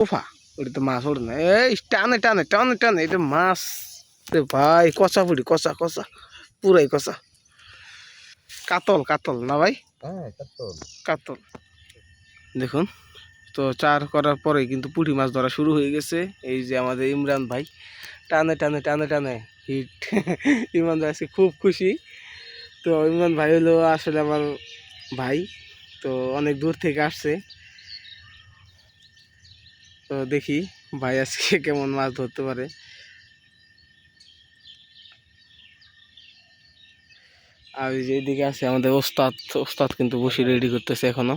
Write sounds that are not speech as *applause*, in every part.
Sofa ওটা তো মাছ ওঠে না। এই টানে টানে টানে টানে এটা মাছ ভাই কষা পুরি কষা কষা পুরাই কষা কাতল কাতল না ভাই? হ্যাঁ কাতল। কাতল। দেখুন তো চার করার পরে কিন্তু পুঁটি মাছ ধরা শুরু হয়ে গেছে। এই যে আমাদের ইমরান ভাই টানে টানে টানে টানে হিট। *laughs* ইমরান ভাই আজকে খুব খুশি। তো ইমরান ভাই হলো আসলে আমার ভাই তো অনেক দূর থেকে আসছে। তো দেখি ভাই আজকে কেমন মাছ ধরতে পারে। আর এই যে আছে আমাদের ওস্তাদ ওস্তাদ কিন্তু বসে রেডি করতেছে এখনও।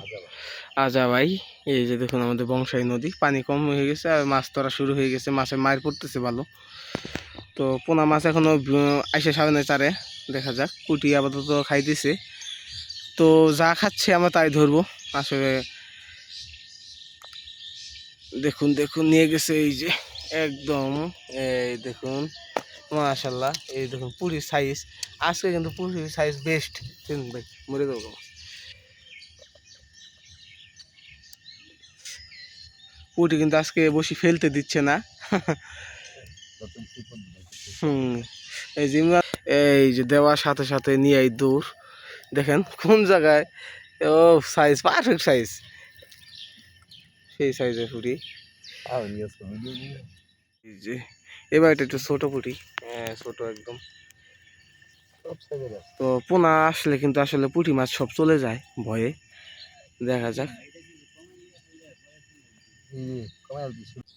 আজা ভাই, এই যে দেখুন আমাদের বংশাই নদী, পানি কম হয়ে গেছে আর মাছ ধরা শুরু হয়ে গেছে, মাছের মায়ের পড়তেছে ভালো। তো পোনা মাছ এখনও আইসে সামনে চারে, দেখা যাক, কুটি আপাতত খাইতেছে। তো যা খাচ্ছে আমরা তাই ধরবো, আসলে দেখুন দেখুন, নিয়ে গেছে এই যে, একদম, এই দেখুন মাশাল্লাহ এই দেখুন পুরীর সাইজ আজকে কিন্তু পুরীর সাইজ বেস্ট ভাই, মরে দেবো পুটি কিন্তু আজকে বসি ফেলতে দিচ্ছে না। হুম, এই যে এই যে দেওয়ার সাথে সাথে নিয়ে দূর। দেখেন, কোন জায়গায়, ও সাইজ পারফেক্ট সাইজ সেই সাইজের পুটি যে এবার এটা একটু ছোট পুটি হ্যাঁ ছোট একদম। তো পোনা আসলে কিন্তু আসলে পুঁটি মাছ সব চলে যায় ভয়ে। দেখা যাক।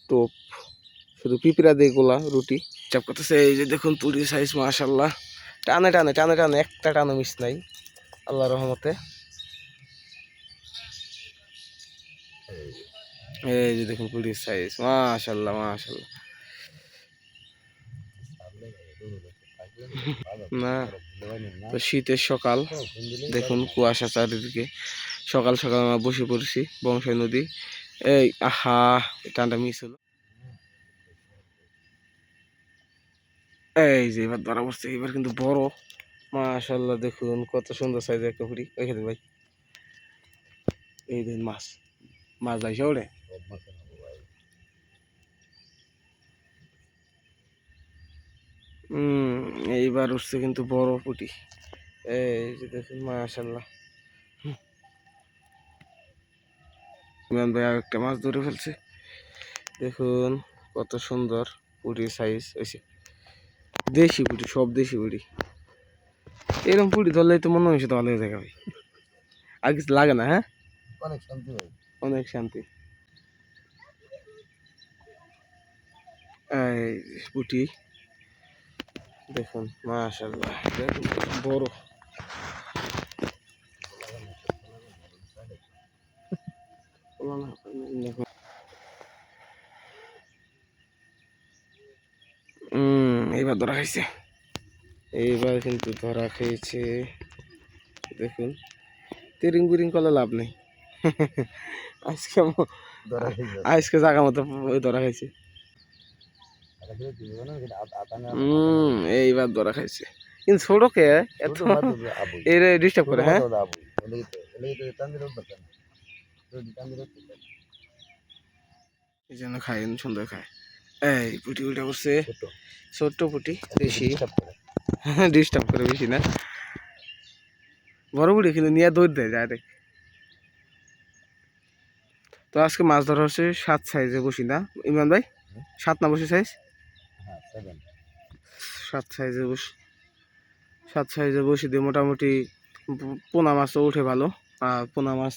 টোপ শুধু পিঁপড়া দিয়ে গোলা রুটি। চাপ করতেছে এই যে দেখুন পুরি সাইজ মাশাল্লাহ টানে টানে টানে টানে একটা টানো মিস নাই। আল্লাহ রহমতে। এই যে, দেখুন পুরির সাইজ মাশাল্লাহ মাশাল্লাহ। না? তো শীতের সকাল দেখুন কুয়াশা চারিদিকে। সকাল সকাল আমরা বসে পড়েছি বংশাই নদী। এই আহা টানটা মিস হলো। এই যে এবার ধরা পড়ছে এবার কিন্তু বড়। মাশাল্লাহ দেখুন কত সুন্দর সাইজের একটা পুরি ওইখানে ভাই। এই দিন মাছ। মাছ যাইছে ওরে ভাই। এইবার উঠছে কিন্তু বড় পুটি। এই যে দেখুন মাশাল্লাহ। ভাই একটা মাছ ধরে ফেলছে। দেখুন কত সুন্দর পুটির সাইজ হয়েছে দেশি পুটি সব দেশি পুটি। এরকম পুটি ধরলেই তো মনে হয়েছে তো ভালো হয়ে যাবে ভাই। আর কিছু লাগে না হ্যাঁ? অনেক শান্তি ভাই। অনেক শান্তি এই যে পুটি দেখুন মাশাল্লাহ বড়। এইবার ধরা খাইছে। এইবার কিন্তু ধরা খেয়েছে। দেখুন তিরিং বিরিং করলে লাভ নেই। *laughs* আজকে। আজকে জায়গা মতো ধরা খাইছে আর এখানে দিবে না, এখানে আত- আতানে এইবার ধরা খাইছে। কিন্তু এত ডিস্টার্ব করে হ্যাঁ। এই জন্য খায় সুন্দর খায়। এই পুটি উল্টা করছে। ছোট্ট পুটি, বেশি। ডিস্টার্ব করে বেশি না। বড় বুড়ি কিন্তু নিয়ে দৌড় দেয় ডাইরেক্ট তো আজকে মাছ ধরা হচ্ছে সাত সাইজে বসি না। ইমরান ভাই, সাত না বসি সাইজ হ্যাঁ। সাত সাইজে বসি সাত সাইজে বসি দিয়ে মোটামুটি পোনা মাছও উঠে ভালো। আর পোনা মাছ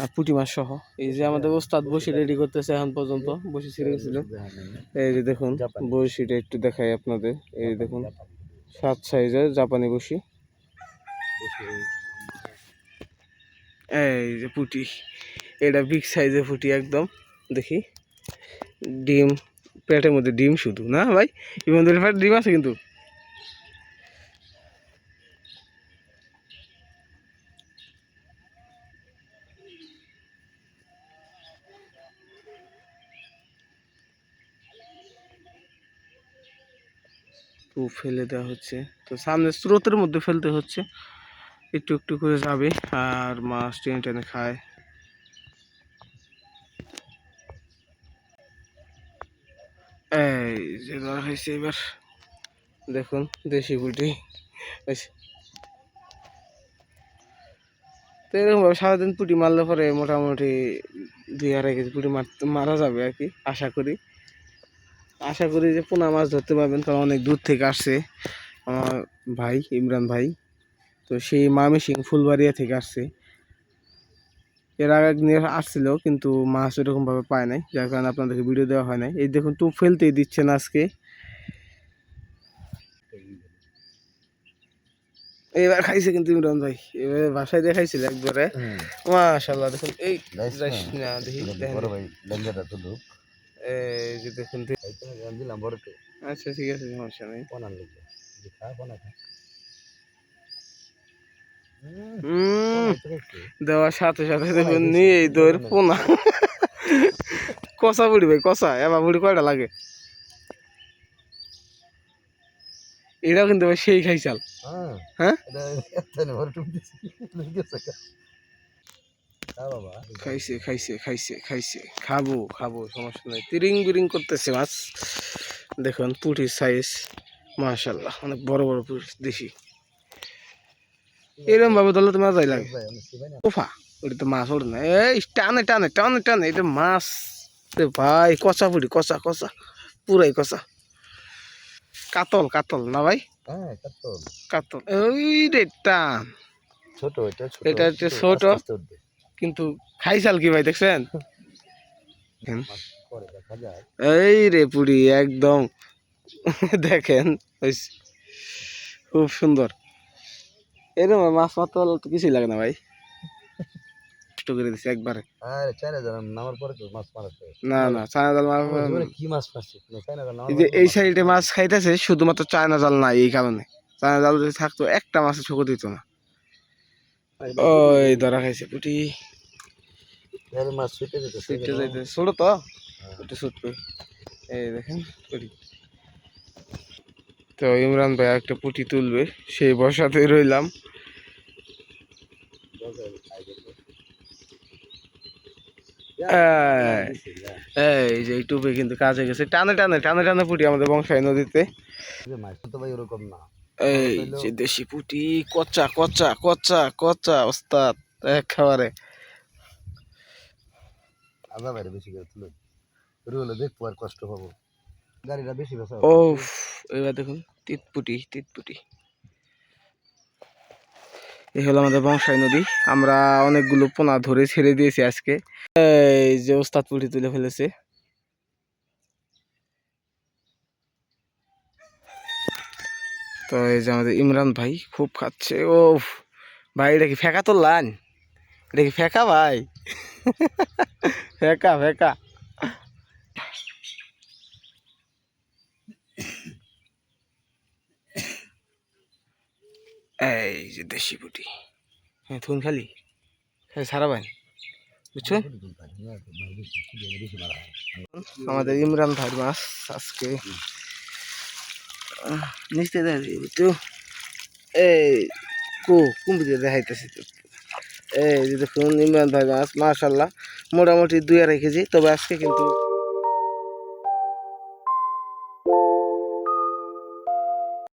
আর পুঁটি মাছ সহ। এই যে আমাদের ওস্তাদ বসি রেডি করতেছে এখন পর্যন্ত বসি ছিঁড়ে গেছিল? এই যে দেখুন। বড়শিটা একটু দেখাই আপনাদের। এই যে দেখুন সাত সাইজের জাপানি বসি। এই যে পুটি এটা বিগ সাইজের পুটি একদম দেখি। ডিম, পেটের মধ্যে ডিম শুধু, না ভাই? ইমন্দিরের পেটে ডিম আছে কিন্তু। ফেলে দেওয়া হচ্ছে। তো সামনে স্রোতের মধ্যে ফেলতে হচ্ছে। একটু একটু করে যাবে, আর মাছ টেনে টেনে খায়। যে ধরা হয়েছে এবার। দেখুন, দেশি হয়েছে তো এরকমভাবে সারাদিন পুটি মারলে পরে মোটামুটি দুই আড়াই কেজি পুটি মারা যাবে আর কি, আশা করি। আশা করি যে পোনা মাছ ধরতে পারবেন, কারণ অনেক দূর থেকে আসছে আমার ভাই, ইমরান ভাই। তো সেই মামি সিং ফুলবাড়িয়া থেকে আসছে। এর আগে একদিন আসছিল কিন্তু মাছ ওরকমভাবে পায় নাই যার কারণে আপনাদেরকে ভিডিও দেওয়া হয় নাই। এই দেখুন টুপ ফেলতেই দিচ্ছেন আজকে। এবার খাইছে কিন্তু ইমরান ভাই এবার বাসায় দেখাইছিল একবারে। মাশাল্লাহ দেখুন এই না। দেখি দেখেন। বড় ভাই তো এই যে তো আচ্ছা ঠিক আছে সমস্যা নেই। খা খা হুম, উম, পনা তো খাইছে। দেওয়ার সাথে সাথে দেখুন নিয়ে এই দৌড় পোনা। কষা বুড়ি ভাই কষা এবার বুড়ি কয়টা লাগে? এটাও কিন্তু ভাই সেই খাইছাল। হ্যাঁ। হ্যাঁ? বাবা খাইছে খাইছে খাইছে খাইছে। খাব খাব সমস্যা নাই। তিরিং বিরিং করতেছে মাছ। দেখুন পুটির সাইজ মাশাল্লাহ অনেক বড় বড় পুটি দেশি। এরকম ভাবে ধরলে তো মাছ লাগে। ওফা ওটা তো মাছ ওঠে না। এই টানে টানে টানে টানে এটা মাছ। ভাই কষা পুরি কষা কষা পুরাই কষা কাতল কাতল না ভাই? হ্যাঁ কাতল। ওই রে টান। ছোট এটা ছোট। কিন্তু খাইছাল কি ভাই দেখছেন? যায় এই রে পুরি একদম। দেখেন। খুব সুন্দর। এরকম মাছ মাত্র তো কিছুই লাগে না ভাই। নষ্ট করে দিছে একবারে। আরে চাইনা জাল নামার পরে তো মাছ মারাতে না না চায়না জাল মাছ জীবনে কি মাছ পাচ্ছি চাইনা জাল এই যে এই সাইডে মাছ খাইতেছে শুধুমাত্র চায়না জাল নাই এই কারণে। চায়না জাল যদি থাকতো একটা মাছের ছোক দিত না। ওই ধরা খাইছে পুটি। মাছ ছুটে যেতে তো। একটু ছুটবে এই দেখেন পুটি। তো ইমরান ভাই একটা পুটি তুলবে। সেই বসাতে রইলাম। এই, যে কিন্তু কাজে গেছে। টানে টানে টানে টানে পুটি আমাদের বংশাই নদীতে। ওরকম না। এই যে দেশি পুটি ওস্তাদ এক খাবারে আদা বাইরে বেশি করে তুলে। ওরে দেখব আর কষ্ট পাবো। গাড়িটা বেশি বেসা ও এবার দেখুন তিতপুটি তিতপুটি। এই হলো আমাদের বংশাই নদী। আমরা অনেকগুলো পোনা ধরে ছেড়ে দিয়েছি আজকে। এই যে ওস্তাদ পুটি তুলে ফেলেছে। তো এই যে আমাদের ইমরান ভাই খুব খাচ্ছে। ও ভাই, এটা কি ফেঁকা তোললান এটা কি ফেঁকা ভাই? *laughs* ফেঁকা ফেঁকা। এই যে দেশি পুটি। হ্যাঁ থুন খালি? হ্যাঁ সারা ভাই বুঝছ? আমাদের ইমরান ভাই মাছ আজকে। নিচে দেখি তো এই, কো কুম্পিতে দেখাইতেছি তো এই দেখুন, ইমরান ভাই মাছ মাশাল্লাহ মোটামুটি দুই আড়াই কেজি। তবে আজকে কিন্তু